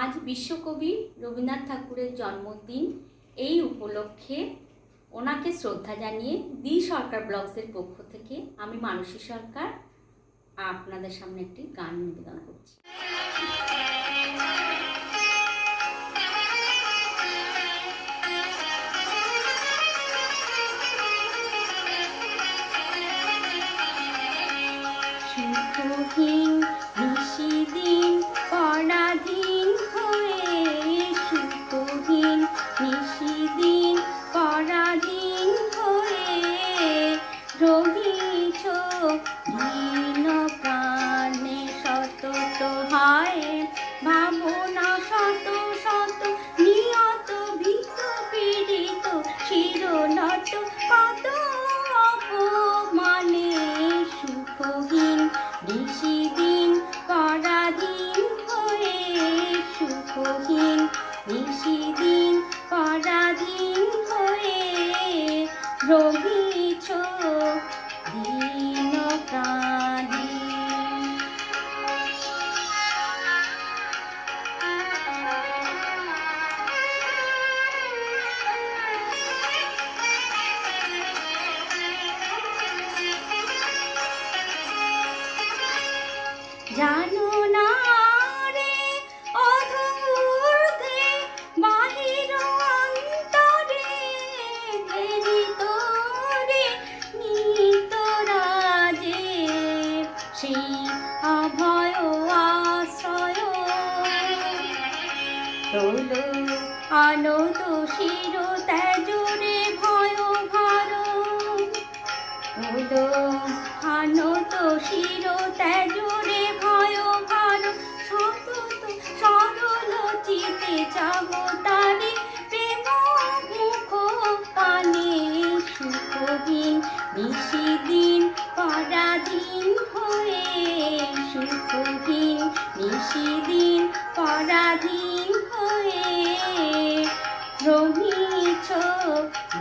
আজ বিশ্বকবি রবীন্দ্রনাথ ঠাকুরের জন্মদিন। এই উপলক্ষে ওনাকে শ্রদ্ধা জানিয়ে দি সরকার ব্লগসের পক্ষ থেকে আমি মানসী সরকার আপনাদের সামনে একটি গান নিবেদন করছি। নিশিদিন পরাধীন নিশিদিন পরাধীন হয়ে রহিছ দীন প্রাণী। জানো তোলো আনত শির তেজরে ভয় ভার। তোলো আনত শির তেজরে ভয় ভার। সতত সরল চিতে জগতারে প্রেম মুখ পানে সুখহীন নিশিদিন, পরাধীন হয়ে সুখহীন নিশিদিন, পরাধীন হয়ে। রমিছ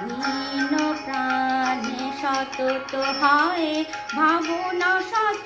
দীন প্রাণে সতত হয়। ভাবনা শত